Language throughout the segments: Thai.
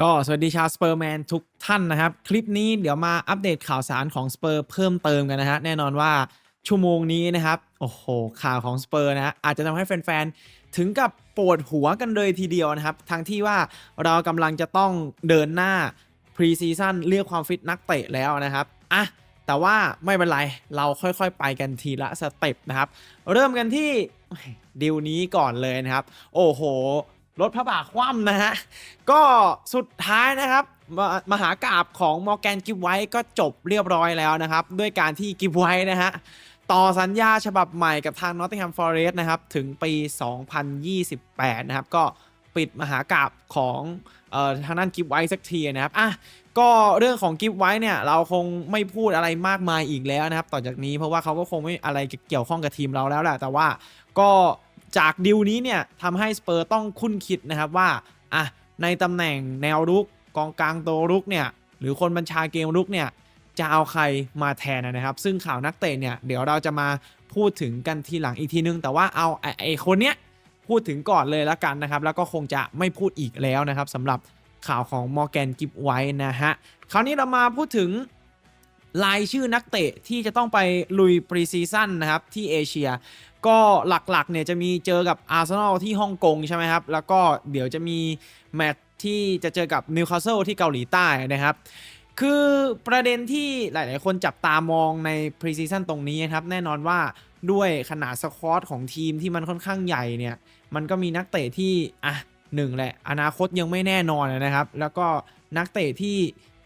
ก็สวัสดีชาวสเปอร์แมนทุกท่านนะครับ คลิปนี้เดี๋ยวมาอัปเดตข่าวสารของสเปอร์เพิ่มเติมกันนะฮะแน่นอนว่าชั่วโมงนี้นะครับ โอ้โห ข่าวของสเปอร์นะฮะอาจจะทำให้แฟนๆ ถึงกับปวดหัวกันเลยทีเดียวนะครับ ทั้งที่ว่าเรากำลังจะต้องเดินหน้าพรีซีซั่นเรียกความฟิตนักเตะแล้วนะครับอะแต่ว่าไม่เป็นไร เราค่อยๆ ไปกันทีละสเต็ปนะครับ เริ่มกันที่ดิวนี้ก่อนเลยนะครับ โอ้โห รถพระบาคว่ำนะฮะ ก็สุดท้ายนะครับมมหากราบของมอร์แกนกิฟไว้ก็จบเรียบร้อยแล้วนะครับ ด้วยการที่กิฟไว้นะฮะ ต่อสัญญาฉบับใหม่กับทาง Nottingham Forest นะครับ ถึงปี 2028 นะครับ ก็ปิดมหากราบของออทางด้านกิฟไว้สักทีนะครับอะก็เรื่องของกิฟไว้เนี่ยเราคงไม่พูดอะไรมากมายอีกแล้วนะครับ ต่อจากนี้เพราะว่าเขาก็คงไม่อะไรเกี่ยวข้องกับทีมเราแล้วแหละแต่ว่าก็ จากดิวนี้เนี่ยทำให้สเปอร์ต้องคุ้นคิดนะครับว่าอะในตำแหน่งแนวรุกกองกลางตัวรุกเนี่ยหรือคนบัญชาเกมรุกเนี่ยจะเอาใครมาแทนนะครับ ซึ่งข่าวนักเตะเนี่ยเดี๋ยวเราจะมาพูดถึงกันทีหลังอีกทีนึง แต่ว่าเอาไอ้ไอคนเนี้ยพูดถึงก่อนเลยแล้วกันนะครับ แล้วก็คงจะไม่พูดอีกแล้วนะครับสำหรับข่าวของมอร์แกนกิฟไว้นะฮะ คราวนี้เรามาพูดถึงรายชื่อนักเตะที่จะต้องไปลุยปรีซีซั่นนะครับที่เอเชีย ก็หลักๆเนี่ยจะมีเจอกับอาร์เซนอลที่ฮ่องกงใช่ไหมครับ แล้วก็เดี๋ยวจะมีแมตช์ที่จะเจอกับนิวคาสเซิลที่เกาหลีใต้นะครับคือประเด็นที่หลาย ๆ คนจับตามองในพรีซีซั่นตรงนี้นะครับ แน่นอนว่าด้วยขนาดสควอตของทีมที่มันค่อนข้างใหญ่เนี่ย มันก็มีนักเตะที่ อะหนึ่งแหละ อนาคตยังไม่แน่นอนนะครับ แล้วก็นักเตะที่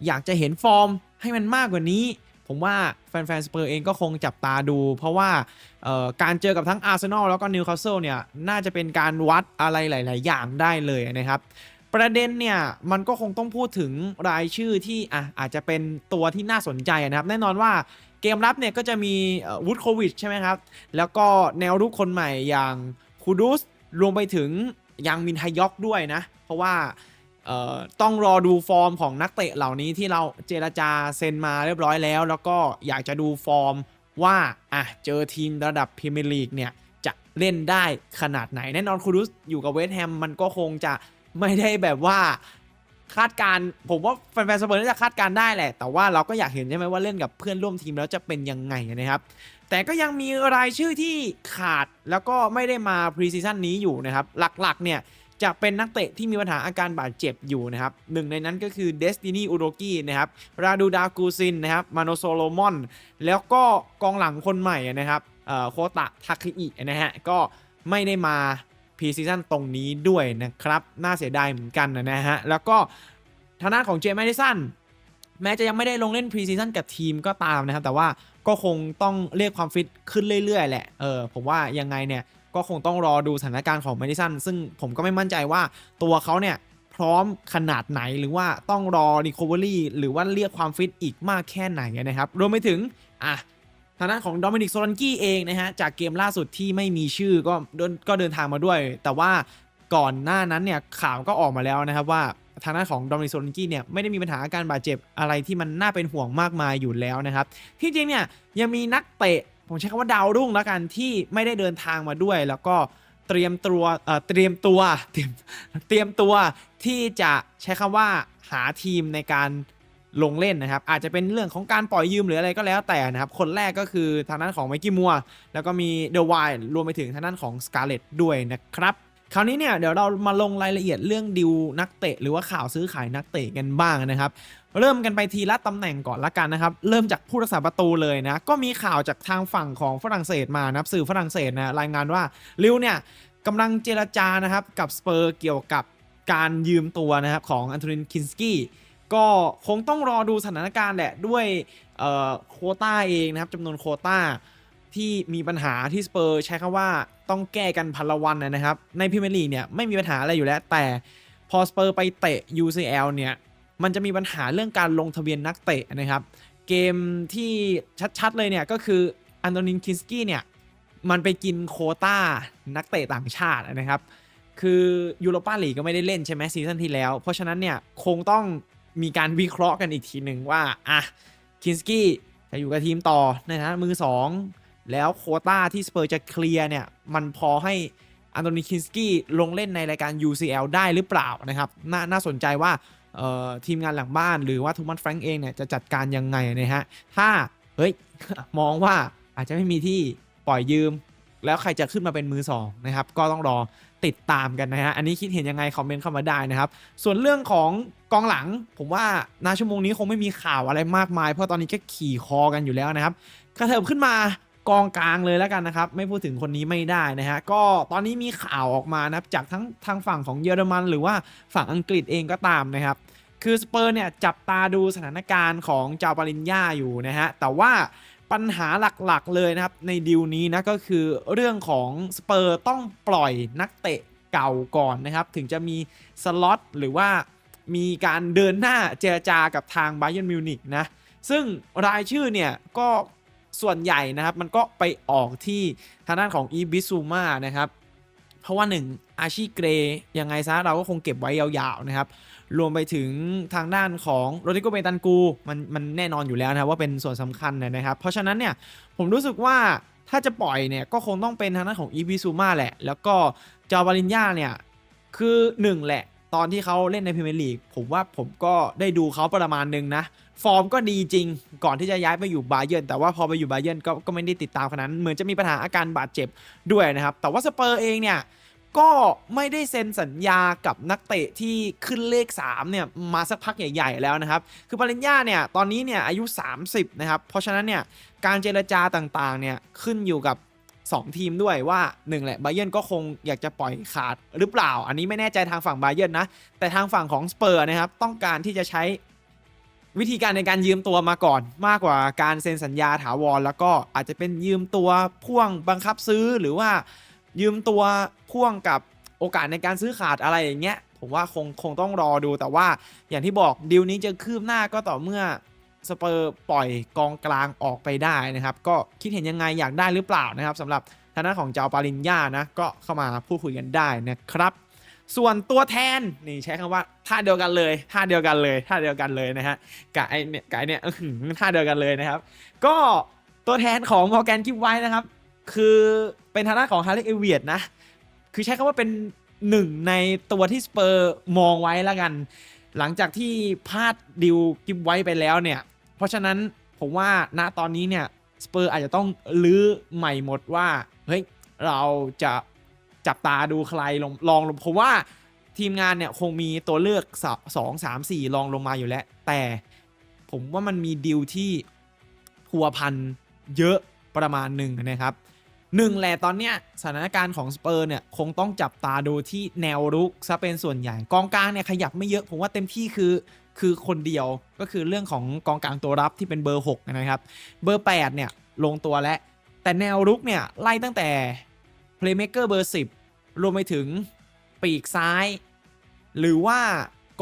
อยากจะเห็นฟอร์มให้มันมากกว่านี้ ผมว่าแฟนๆสเปอร์เองก็คงจับตาดู เพราะว่าการเจอกับทั้งอาร์เซนอลแล้วก็นิวคาสเซิลเนี่ยน่าจะเป็นการวัดอะไรหลาย ๆ อย่างได้เลยนะครับประเด็นเนี่ยมันก็คงต้องพูดถึงรายชื่อที่อะอาจจะเป็นตัวที่น่าสนใจนะครับ แน่นอนว่าเกมรับเนี่ยก็จะมีวูดโควิดใช่ไหมครับ แล้วก็แนวรุกคนใหม่อย่างคูดุสรวมไปถึงยังมินไฮยอกด้วยนะ เพราะว่า ต้องรอดูฟอร์มของนักเตะเหล่านี้ที่เราเจรจาเซ็นมาเรียบร้อยแล้ว แล้วก็อยากจะดูฟอร์มว่าอะเจอทีมระดับพรีเมียร์ลีกเนี่ยจะเล่นได้ขนาดไหน แน่นอนคูดุสอยู่กับเวสต์แฮมมันก็คงจะไม่ได้แบบว่าคาดการผมว่าแฟนๆสเปอร์น่าจะคาดการได้แหละ แต่ว่าเราก็อยากเห็นใช่ไหมว่าเล่นกับเพื่อนร่วมทีมแล้วจะเป็นยังไงนะครับ แต่ก็ยังมีรายชื่อที่ขาดแล้วก็ไม่ได้มาพรีซีซั่นนี้อยู่นะครับ หลักๆเนี่ย จะเป็นนักเตะที่มีปัญหาอาการบาดเจ็บอยู่นะครับหนึ่งในนั้นก็คือเดสตินีอุโรกินะครับราดูดากูซินนะครับมาโนโซโลมอน แล้วก็กองหลังคนใหม่นะครับโคตะทาคิอินะฮะก็ไม่ได้มาพรีซีซั่นตรงนี้ด้วยนะครับ น่าเสียดายเหมือนกันนะฮะ แล้วก็ทางด้านของเจมส์แมดิสันแม้จะยังไม่ได้ลงเล่นพรีซีซั่นกับทีมก็ตามนะครับ แต่ว่าก็คงต้องเรียกความฟิตขึ้นเรื่อยๆ แหละ เออผมว่ายังไงเนี่ย ก็คงต้องรอดูสถานการณ์ของแมดิสันซึ่งผมก็ไม่มั่นใจว่าตัวเขาเนี่ยพร้อมขนาดไหนหรือว่าต้องรอ r e c o v e r y หรือว่าเรียกความฟิตอีกมากแค่ไหนนะครับ รวมไปถึงอะทางด้านของโดมินิกโซลันกี้เองนะฮะ จากเกมล่าสุดที่ไม่มีชื่อก็เดินก็เดินทางมาด้วย แต่ว่าก่อนหน้านั้นเนี่ยข่าวก็ออกมาแล้วนะครับว่าทางด้านของโดมินิกโซลันกี้เนี่ยไม่ได้มีปัญหาอาการบาดเจ็บอะไรที่มันน่าเป็นห่วงมากมายอยู่แล้วนะครับ ที่จริงเนี่ยยังมีนักเตะ ผมใช้คำว่าดาวรุ่งแล้วกันที่ไม่ได้เดินทางมาด้วย แล้วก็เตรียมตัวเตรียมตัวเตรียมเตรียมตัวที่จะใช้คำว่าหาทีมในการลงเล่นนะครับ อาจจะเป็นเรื่องของการปล่อยยืมหรืออะไรก็แล้วแต่นะครับ คนแรกก็คือทางด้านของไมกี้มัวแล้วก็มีเดอะไวรวมไปถึงทางด้านของสกาเลตด้วยนะครับ คราวนี้เนี่ยเดี๋ยวเรามาลงรายละเอียดเรื่องดิวนักเตะ หรือว่าข่าวซื้อขายนักเตะกันบ้างนะครับ เริ่มกันไปทีละตำแหน่งก่อนละกันนะครับ เริ่มจากผู้รักษาประตูเลยนะ ก็มีข่าวจากทางฝั่งของฝรั่งเศสมานะครับสื่อฝรั่งเศสนะรายงานว่าลิวเนี่ยกำลังเจรจานะครับกับสเปอร์เกี่ยวกับการยืมตัวนะครับของอันโทนินคินสกี้ก็คงต้องรอดูสถานการณ์แหละด้วยเอ่อโคต้าเองนะครับจำนวนโคต้าที่มีปัญหาที่สเปอร์ใช้คำว่าต้องแก้กันพันละวันนะครับ ในพรีเมียร์ลีกเนี่ยไม่มีปัญหาอะไรอยู่แล้ว แต่พอสเปอร์ไปเตะ UCL เนี่ย มันจะมีปัญหาเรื่องการลงทะเบียนนักเตะนะครับ เกมที่ชัดๆเลยเนี่ยก็คืออันโตนินคินสกี้เนี่ยมันไปกินโคต้านักเตะต่างชาตินะครับ คือยูโรปาลีกก็ไม่ได้เล่นใช่ไหมซีซั่นที่แล้ว เพราะฉะนั้นเนี่ยคงต้องมีการวิเคราะห์กันอีกทีหนึ่งว่าอะคินสกี้จะอยู่กับทีมต่อนฐานะมือ 2 แล้วโคต้าที่สเปอร์จะเคลียร์เนี่ยมันพอให้อันโตนิคินสกี้ลงเล่นในรายการ UCL ได้หรือเปล่านะครับนน่าสนใจว่า ทีมงานหลังบ้านหรือว่าทูมัสแฟรงก์เองเนี่ยจะจัดการยังไงนะฮะ ถ้าเฮ้ยมองว่าอาจจะไม่มีที่ปล่อยยืม แล้วใครจะขึ้นมาเป็นมือสองนะครับ ก็ต้องรอติดตามกันนะฮะ อันนี้คิดเห็นยังไง คอมเมนต์เข้ามาได้นะครับ ส่วนเรื่องของกองหลัง ผมว่านาชั่วโมงนี้คงไม่มีข่าวอะไรมากมาย เพราะตอนนี้ก็ขี่คอกันอยู่แล้วนะครับ กระเถิบขึ้นมา กองกลางเลยแล้วกันนะครับ ไม่พูดถึงคนนี้ไม่ได้นะฮะก็ตอนนี้มีข่าวออกมานะครับจากทั้งทางฝั่งของเยอรมัน หรือว่าฝั่งอังกฤษเองก็ตามนะครับ คือสเปอร์เนี่ยจับตาดูสถานการณ์ของเจ้าปารินญาอยู่นะฮะแต่ว่าปัญหาหลักๆเลยนะครับในดีลนี้นะก็คือเรื่องของสเปอร์ต้องปล่อยนักเตะเก่าก่อนนะครับ ถึงจะมีสล็อตหรือว่ามีการเดินหน้าเจรจากับทางไบเ e นมิวนิกนะซึ่งรายชื่อเนี่ยก็ ส่วนใหญ่นะครับมันก็ไปออกที่ทางด้านของอีบิซูมานะครับเพราะว่าหนึ่งอาชีเกรยังไงซะเราก็คงเก็บไว้ยาวๆนะครับ รวมไปถึงทางด้านของโรดิโกเบตันกูมันมันแน่นอนอยู่แล้วนะครับว่าเป็นส่วนสำคัญนะครับ เพราะฉะนั้นเนี่ยผมรู้สึกว่าถ้าจะปล่อยเนี่ยก็คงต้องเป็นทางด้านของอีบิซูมาแหละ แล้วก็จาวาลินยาเนี่ยคือหนึ่งแหละ ตอนที่เขาเล่นในพรีเมียร์ลีกผมว่าผมก็ได้ดูเขาประมาณหนึงนะ ฟอร์มก็ดีจริง ก่อนที่จะย้ายไปอยู่บาเยินแต่ว่าพอไปอยู่บาเยินก็ก็ไม่ได้ติดตามขนาดนั้นเหมือนจะมีปัญหาอาการบาดเจ็บด้วยนะครับ แต่ว่าสเปอร์เองเนี่ยก็ไม่ได้เซ็นสัญญากับนักเตะที่ขึ้นเลข 3 เนี่ย มาสักพักใหญ่ๆแล้วนะครับ คือปริญญาเนี่ย ตอนนี้เนี่ย อายุ 30 นะครับ เพราะฉะนั้นเนี่ย การเจรจาต่างๆ เนี่ย ขึ้นอยู่กับ 2 ทีมด้วยว่า 1 แหละบาเยินก็คงอยากจะปล่อยขาดหรือเปล่า อันนี้ไม่แน่ใจทางฝั่งบาเยินนะ แต่ทางฝั่งของสเปอร์นะครับ ต้องการที่จะใช้ วิธีการในการยืมตัวมาก่อน มากกว่าการเซ็นสัญญาถาวร แล้วก็อาจจะเป็นยืมตัวพ่วงบังคับซื้อหรือว่ายืมตัวพ่วงกับโอกาสในการซื้อขาดอะไรอย่างเงี้ยผมว่าคงคงต้องรอดูแต่ว่าอย่างที่บอกดีลนี้จะคืบหน้าก็ต่อเมื่อสเปอร์ปล่อยกองกลางออกไปได้นะครับ ก็คิดเห็นยังไงอยากได้หรือเปล่านะครับสำหรับทางด้านของเจ้าปาลินญานะก็เข้ามาพูดคุยกันได้นะครับ ส่วนตัวแทนนี่ใช้คำว่าท่าเดียวกันเลยท่าเดียวกันเลยท่าเดียวกันเลยนะฮะกับไอเนี่ยกับไอเนี่ยท่าเดียวกันเลยนะครับ ก็ตัวแทนของมอร์แกนกิฟไว้นะครับ คือเป็นทางด้านของฮาร์เลกเอเวียดนะ คือใช้คำว่าเป็นหนึ่งในตัวที่สเปอร์มองไว้แล้วกัน หลังจากที่พลาดดิวกิฟไว้ไปแล้วเนี่ย เพราะฉะนั้นผมว่าณตอนนี้เนี่ยสเปอร์อาจจะต้องลื้อใหม่หมดว่าเฮ้ยเราจะ จับตาดูใครลองลองลงผมว่าทีมงานเนี่ยคงมีตัวเลือกสสองสามสี่ลองลงมาอยู่แล้ว แต่ผมว่ามันมีดิวที่พัวพันเยอะประมาณหนึ่งนะครับหนึ่งแหละตอนเนี้ยสถานการณ์ของสเปอร์เนี่ยคงต้องจับตาดูที่แนวรุกซะเป็นส่วนใหญ่กองกลางเนี่ยขยับไม่เยอะ ผมว่าเต็มที่คือคือคนเดียวก็คือเรื่องของกองกลางตัวรับที่เป็นเบอร์ 6 นะครับ เบอร์ 8 เนี่ยลงตัวแล้วแต่แนวรุกเนี่ยไล่ตั้งแต่ Playmaker เบอร์ 10 รวมไปถึงปีกซ้าย หรือว่า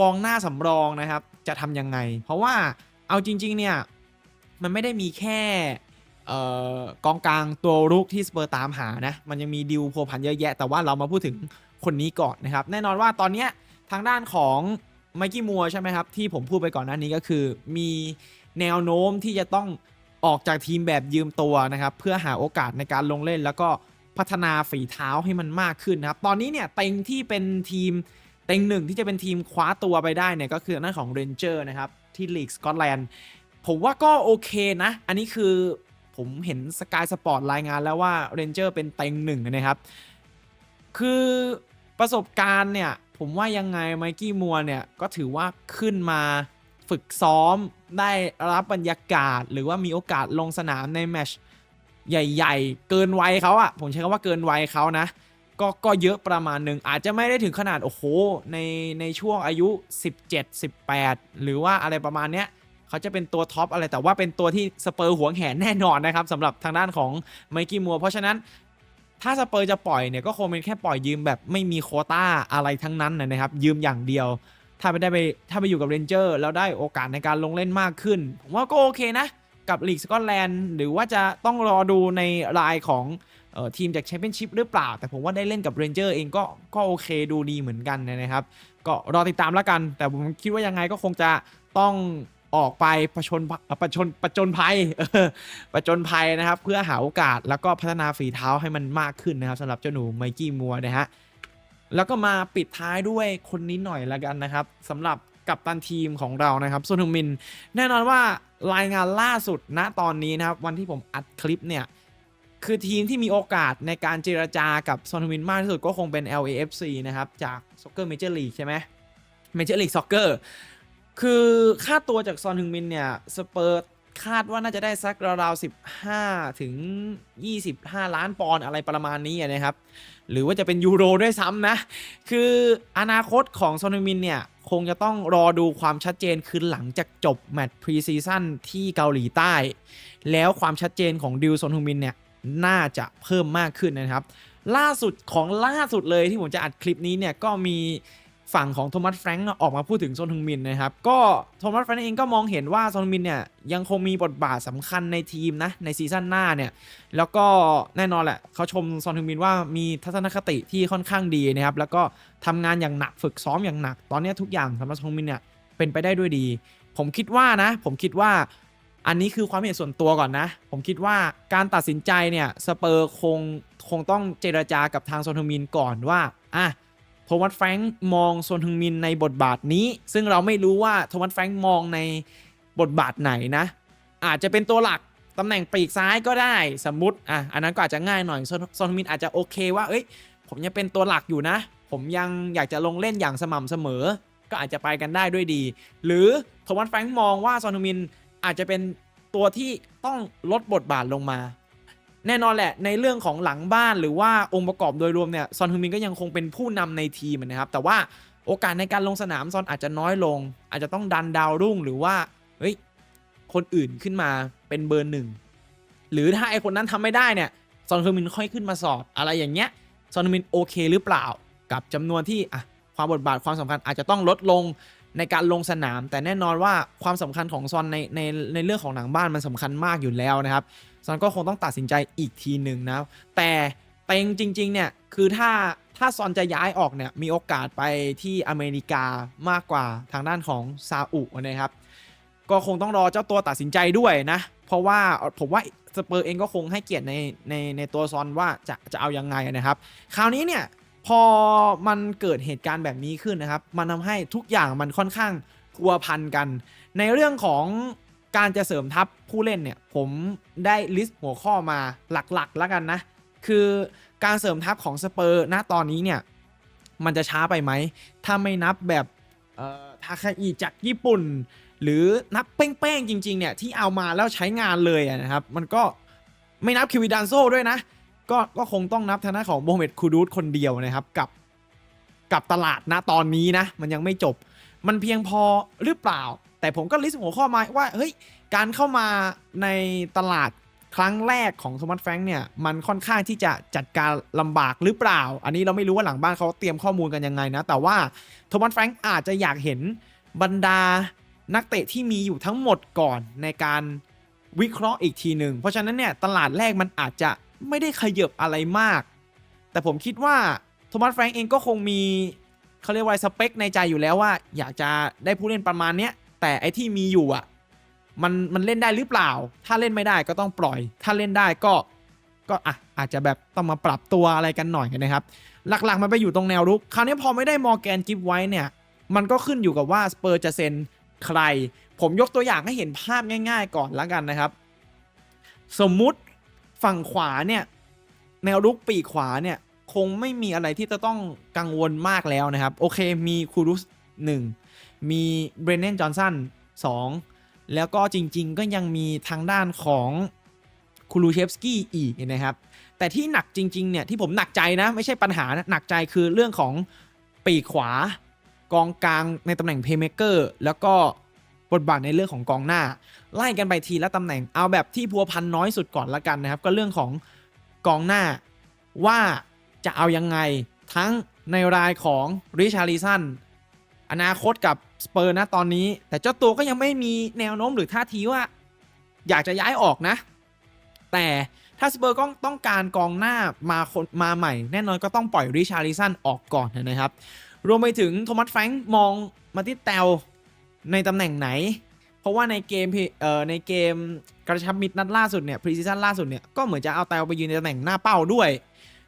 กองหน้าสำรองนะครับ จะทำยังไง เพราะว่าเอาจริง ๆ เนี่ย มันไม่ได้มีแค่กองกลางตัวรุกที่สเปอร์ตามหานะ มันยังมีดิวโพัวพันเยอะแยะ แต่ว่าเรามาพูดถึงคนนี้ก่อนนะครับ แน่นอนว่าตอนนี้ทางด้านของไมกี้มัวใช่ไหมครับ ที่ผมพูดไปก่อนหน้านี้ก็คือ มีแนวโน้มที่จะต้องออกจากทีมแบบยืมตัวนะครับ เพื่อหาโอกาสในการลงเล่นแล้วก็ พัฒนาฝีเท้าให้มันมากขึ้นนะครับ ตอนนี้เนี่ยเต็งที่เป็นทีมเต็งหนึ่งที่จะเป็นทีมคว้าตัวไปได้เนี่ยก็คือทางด้านของเรนเจอร์นะครับ ที่ลีกสกอตแลนด์ผมว่าก็โอเคนะ อันนี้คือผมเห็นสกายสปอร์ตรายงานแล้วว่าเรนเจอร์เป็นเต็งหนึ่งนะครับ คือประสบการณ์เนี่ย ผมว่ายังไงไมกี้มัวเนี่ย ก็ถือว่าขึ้นมาฝึกซ้อมได้รับบรรยากาศ หรือว่ามีโอกาสลงสนามในแมช ใหญ่ ๆ เกินวัยเขาอะผมใช้คำว่าเกินวัยเขานะ ก็ก็เยอะประมาณหนึ่งอาจจะไม่ได้ถึงขนาดโอ้โหในในช่วงอายุ 17 18 หรือว่าอะไรประมาณเนี้ยเขาจะเป็นตัวท็อปอะไรแต่ว่าเป็นตัวที่สเปอร์หวงแหนแน่นอนนะครับสำหรับทางด้านของไมกี้มัวเพราะฉะนั้นถ้าสเปอร์จะปล่อยเนี่ยก็คงเป็นแค่ปล่อยยืมแบบไม่มีโคต้าอะไรทั้งนั้นนะครับ ยืมอย่างเดียว ถ้าไปได้ไปถ้าไปอยู่กับเรนเจอร์แล้วได้โอกาสในการลงเล่นมากขึ้นผมว่าก็โอเคนะ กับลีกสกอตแลนด์หรือว่าจะต้องรอดูในรายของออทีมจากแชมเปี้ยนชิพหรือเปล่า แต่ผมว่าได้เล่นกับเรนเจอร์เองก็ก็โอเคดูดีเหมือนกันนะครับ ก็รอติดตามแล้วกัน แต่ผมคิดว่ายังไงก็คงจะต้องออกไปประชนประชนประจนภัยประจนภัยนะครับ เพื่อหาโอกาสแล้วก็พัฒนาฝีเท้าให้มันมากขึ้นนะครับสำหรับเจ้าหนูไมกี้มัวนะฮะแล้วก็มาปิดท้ายด้วยคนนี้หน่อยละกันนะครับสำหรับ กับตันทีมของเรานะครับซุนฮงมิน แน่นอนว่ารายงานล่าสุดณตอนนี้นะครับ วันที่ผมอัดคลิปเนี่ย คือทีมที่มีโอกาสในการเจรจากับซอนฮึงมินมากที่สุดก็คงเป็น LAFC นะครับ จาก Soccer Major League ใช่ไหมเมเจอร์ลีกซ็อกเกอร์คือค่าตัวจากซอนฮึงมินเนี่ยสเปอร์ คาดว่าน่าจะได้สักราวๆ15 ถึง 25 ล้านปอนด์อะไรประมาณนี้นะครับ หรือว่าจะเป็นยูโรด้วยซ้ำนะ คืออนาคตของซอนมินเนี่ย คงจะต้องรอดูความชัดเจนคือหลังจากจบแมตช์พรีซีซั่นที่เกาหลีใต้ แล้วความชัดเจนของดิวซอนฮึงมินเนี่ย น่าจะเพิ่มมากขึ้นนะครับ ล่าสุดของล่าสุดเลยที่ผมจะอัดคลิปนี้เนี่ยก็มี ฝั่งของโทมัสแฟรงค์ออกมาพูดถึงซนฮึงมินนะครับ ก็โทมัสแฟรงค์เองก็มองเห็นว่าซนฮึงมินเนี่ยยังคงมีบทบาทสำคัญในทีมนะในซีซั่นหน้าเนี่ย แล้วก็แน่นอนแหละเขาชมซนฮึงมินว่ามีทัศนคติที่ค่อนข้างดีนะครับ แล้วก็ทำงานอย่างหนักฝึกซ้อมอย่างหนัก ตอนนี้ทุกอย่างสำหรับซนฮึงมินเนี่ยเป็นไปได้ด้วยดี ผมคิดว่านะ ผมคิดว่าอันนี้คือความเห็นส่วนตัวก่อนนะ ผมคิดว่าการตัดสินใจเนี่ยสเปอร์คงคงต้องเจรจากับทางโซนฮึงมินก่อนว่าอะ โทมัสแฟรงค์มองโซนฮึงมินในบทบาทนี้ ซึ่งเราไม่รู้ว่าโทมัสแฟรงค์มองในบทบาทไหนนะ อาจจะเป็นตัวหลักตำแหน่งปีกซ้ายก็ได้สมมติอะอันนั้นก็อาจจะง่ายหน่อยโซนฮึงมินอาจจะโอเคว่าเอ้ยผมยังเป็นตัวหลักอยู่นะ ผมยังอยากจะลงเล่นอย่างสม่ำเสมอ ก็อาจจะไปกันได้ด้วยดี หรือโทมัสแฟรงค์มองว่าซอนฮึงมินอาจจะเป็นตัวที่ต้องลดบทบาทลงมา แน่นอนแหละในเรื่องของหลังบ้านหรือว่าองค์ประกอบโดยรวมเนี่ยซอนฮึงมินก็ยังคงเป็นผู้นำในทีมนะครับ แต่ว่าโอกาสในการลงสนามซอนอาจจะน้อยลง อาจจะต้องดันดาวรุ่งหรือว่าเฮ้ยคนอื่นขึ้นมาเป็นเบอร์หนึ่งหรือถ้าไอคนนั้นทำไม่ได้เนี่ยซอนฮึงมินค่อยขึ้นมาสอดอะไรอย่างเงี้ยซอนฮึงมินโอเคหรือเปล่า กับจำนวนที่อะความบทบาทความสำคัญอาจจะต้องลดลง ในการลงสนาม แต่แน่นอนว่าความสำคัญของซอนในในในเรื่องของหนังบ้านมันสำคัญมากอยู่แล้วนะครับซอนก็คงต้องตัดสินใจอีกทีหนึ่งนะแต่เต็งจริง ๆ เนี่ย คือถ้าถ้าซอนจะย้ายออกเนี่ยมีโอกาสไปที่อเมริกามากกว่าทางด้านของซาอุนะครับ ก็คงต้องรอเจ้าตัวตัดสินใจด้วยนะ เพราะว่าผมว่าสเปอร์เองก็คงให้เกียรติในในในตัวซอนว่าจะจะเอายังไงนะครับ คราวนี้เนี่ย พอมันเกิดเหตุการณ์แบบนี้ขึ้นนะครับ มันทำให้ทุกอย่างมันค่อนข้างพัวพันกัน ในเรื่องของการจะเสริมทัพผู้เล่นเนี่ย ผมได้ลิสต์หัวข้อมาหลักๆ แล้วกันนะ คือการเสริมทัพของสเปอร์ณตอนนี้เนี่ย มันจะช้าไปไหม ถ้าไม่นับแบบทาคาอิจากญี่ปุ่น หรือนับเป้งๆจริง ๆ เนี่ย ที่เอามาแล้วใช้งานเลยนะครับ มันก็ไม่นับคิวิดันโซด้วยนะ ก็ก็คงต้องนับทางด้านของโมเมดคูดูสคนเดียวนะครับกับกับตลาดณตอนนี้นะ มันยังไม่จบ มันเพียงพอหรือเปล่า แต่ผมก็ลิสต์หัวข้อมาว่าเฮ้ยการเข้ามาในตลาดครั้งแรกของโทมัสแฟรงค์เนี่ยมันค่อนข้างที่จะจัดการลำบากหรือเปล่า อันนี้เราไม่รู้ว่าหลังบ้านเขาเตรียมข้อมูลกันยังไงนะ แต่ว่าโทมัสแฟรงค์อาจจะอยากเห็นบรรดานักเตะที่มีอยู่ทั้งหมดก่อนในการวิเคราะห์อีกทีหนึ่งเพราะฉะนั้นเนี่ยตลาดแรกมันอาจจะ ไม่ได้ขยับอะไรมาก แต่ผมคิดว่าโทมัสแฟรงค์เองก็คงมีเขาเรียกว่าสเปคในใจอยู่แล้วว่า อยากจะได้ผู้เล่นประมาณเนี้ยแต่ไอที่มีอยู่อะมันมันเล่นได้หรือเปล่า ถ้าเล่นไม่ได้ก็ต้องปล่อย ถ้าเล่นได้ก็ก็อะอาจจะแบบต้องมาปรับตัวอะไรกันหน่อยนะครับ หลักๆ มันไปอยู่ตรงแนวรุก คราวนี้พอไม่ได้มอร์แกนกิฟไว้เนี่ย มันก็ขึ้นอยู่กับว่าสเปอร์จะเซ็นใคร ผมยกตัวอย่างให้เห็นภาพง่าย ๆ ก่อนแล้วกันนะครับ สมมุติ ฝั่งขวาเนี่ย แนวรุกปีกขวาเนี่ย คงไม่มีอะไรที่จะต้องกังวลมากแล้วนะครับ โอเคมีคูรุส1มีเบรนเนนจอห์นสัน2แล้วก็จริงๆ ก็ยังมีทางด้านของคูรูเชฟสกี้อีกนะครับ แต่ที่หนักจริง ๆ เนี่ย ที่ผมหนักใจนะ ไม่ใช่ปัญหานะหนักใจคือเรื่องของปีกขวา กองกลางในตำแหน่งเพย์เมเกอร์แล้วก็ บทบาทในเรื่องของกองหน้า ไล่กันไปทีละตำแหน่งเอาแบบที่พัวพันน้อยสุดก่อนละกันนะครับ ก็เรื่องของกองหน้าว่าจะเอายังไงทั้งในรายของริชาริสันอนาคตกับสเปอร์นะตอนนี้ แต่เจ้าตัวก็ยังไม่มีแนวโน้มหรือท่าทีว่า อยากจะย้ายออกนะ แต่ถ้าสเปอร์ก็ต้องการกองหน้ามาคนมาใหม่ แน่นอนก็ต้องปล่อยริชาริสันออกก่อนนะครับ รวมไปถึงโทมัสแฟรงค์มองมาที่แตว ในตำแหน่งไหน เพราะว่าในเกมเอ่อในเกมกระชับมิตรนัดล่าสุดเนี่ยพรีซีซั่นล่าสุดเนี่ยก็เหมือนจะเอาแตวไปยืนในตำแหน่งหน้าเป้าด้วย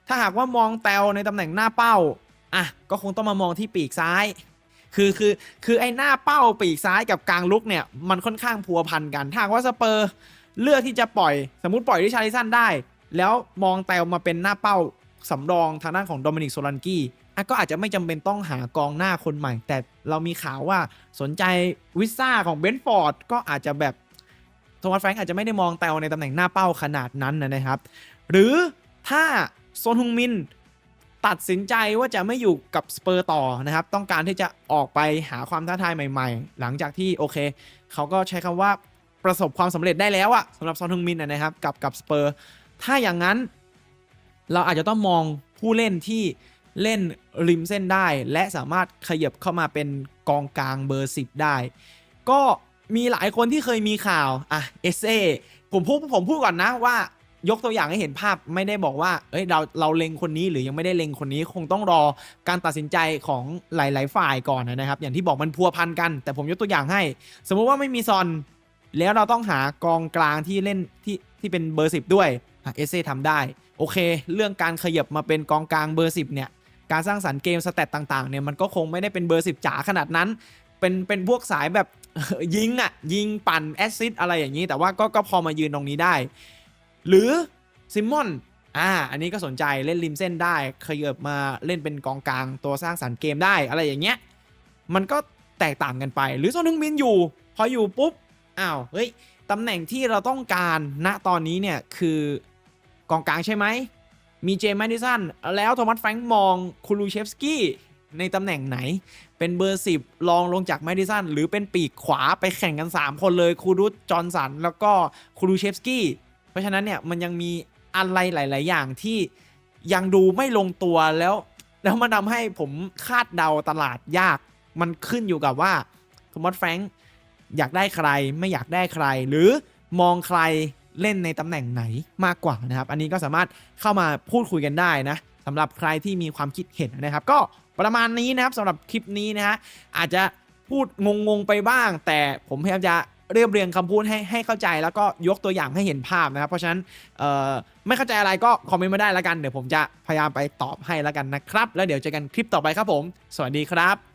ถ้าหากว่ามองแตวในตำแหน่งหน้าเป้าอะก็คงต้องมามองที่ปีกซ้าย คือคือคือไอ้หน้าเป้าปีกซ้ายกับกลางลุกเนี่ยมันค่อนข้างพัวพันกันถ้าว่าสเปอร์เลือกที่จะปล่อยสมมติปล่อยริชาริสันได้ แล้วมองแตวมาเป็นหน้าเป้าสำรองทางด้านของโดมินิกโซลันกี้ ก็อาจจะไม่จำเป็นต้องหากองหน้าคนใหม่ แต่เรามีข่าวว่าสนใจวิซ่าของเบนฟอร์ดก็อาจจะแบบโทมัสแฟรงค์อาจจะไม่ได้มองแตวในตำแหน่งหน้าเป้าขนาดนั้นนะครับ หรือถ้าโซนฮุงมินตัดสินใจว่าจะไม่อยู่กับสเปอร์ต่อนะครับ ต้องการที่จะออกไปหาความท้าทายใหม่ๆ หลังจากที่โอเค เขาก็ใช้คำว่าประสบความสำเร็จได้แล้วอะสำหรับซอนฮึงมินนะครับกับกับสเปอร์ถ้าอย่างนั้น เราอาจจะต้องมองผู้เล่นที่ เล่นริมเส้นได้ และสามารถขยับเข้ามาเป็นกองกลางเบอร์ 10 ได้ ก็มีหลายคนที่เคยมีข่าวอะเอเซผมพูดผมพูดก่อนนะว่ายกตัวอย่างให้เห็นภาพไม่ได้บอกว่า เอ้ยเราเราเล็งคนนี้หรือยังไม่ได้เล็งคนนี้คงต้องรอการตัดสินใจของหลาย ๆ ฝ่ายก่อนนะครับ อย่างที่บอกมันพัวพันกัน แต่ผมยกตัวอย่างให้ สมมุติว่าไม่มีซอน แล้วเราต้องหากองกลางที่เล่นที่ที่เป็นเบอร์ 10 ด้วยเอเซ่ทำได้ โอเค เรื่องการขยับมาเป็นกองกลางเบอร์ 10 เนี่ย การสร้างสรรค์เกมสเตตต่างๆเนี่ยมันก็คงไม่ได้เป็นเบอร์10จ๋าขนาดนั้น เป็นเป็นพวกสายแบบยิงอะยิงปั่นแอซซิดอะไรอย่างนี้ แต่ว่าก็ก็พอมายืนตรงนี้ได้ หรือซิมมอนอ่าอันนี้ก็สนใจเล่นริมเส้นได้ขยับมาเล่นเป็นกองกลางตัวสร้างสรรค์เกมได้อะไรอย่างเงี้ยมันก็แตกต่างกันไป หรือโซนฮึงมินอยู่ พออยู่ปุ๊บอ้าวเฮ้ยตำแหน่งที่เราต้องการณตอนนี้เนี่ยคือกองกลางใช่ไหม มีเจมส์แมดิสันแล้วโทมัสแฟรงค์มองคูลูเชฟสกี้ในตำแหน่งไหน เป็นเบอร์ 10ลองลงจากแมดิสันหรือเป็นปีกขวาไปแข่งกัน 3 คนเลยคูรุตจอร์นสัน แล้วก็คูลูเชฟสกี้ เพราะฉะนั้นเนี่ยมันยังมีอะไรหลาย ๆ อย่างที่ยังดูไม่ลงตัวแล้ว แล้วมันทำให้ผมคาดเดาตลาดยากมันขึ้นอยู่กับว่าโทมัสแฟรงค์อยากได้ใครไม่อยากได้ใคร หรือมองใคร เล่นในตำแหน่งไหนมากกว่านะครับ อันนี้ก็สามารถเข้ามาพูดคุยกันได้นะสำหรับใครที่มีความคิดเห็นนะครับ ก็ประมาณนี้นะครับสำหรับคลิปนี้นะฮะอาจจะพูดงงๆไปบ้าง แต่ผมพยายามจะเรียบเรียงคำพูดให้ให้เข้าใจแล้วก็ยกตัวอย่างให้เห็นภาพนะครับ เพราะฉะนั้นไม่เข้าใจอะไรก็คอมเมนต์มาได้แล้วกัน เดี๋ยวผมจะพยายามไปตอบให้แล้วกันนะครับ แล้วเดี๋ยวเจอกันคลิปต่อไปครับผม สวัสดีครับ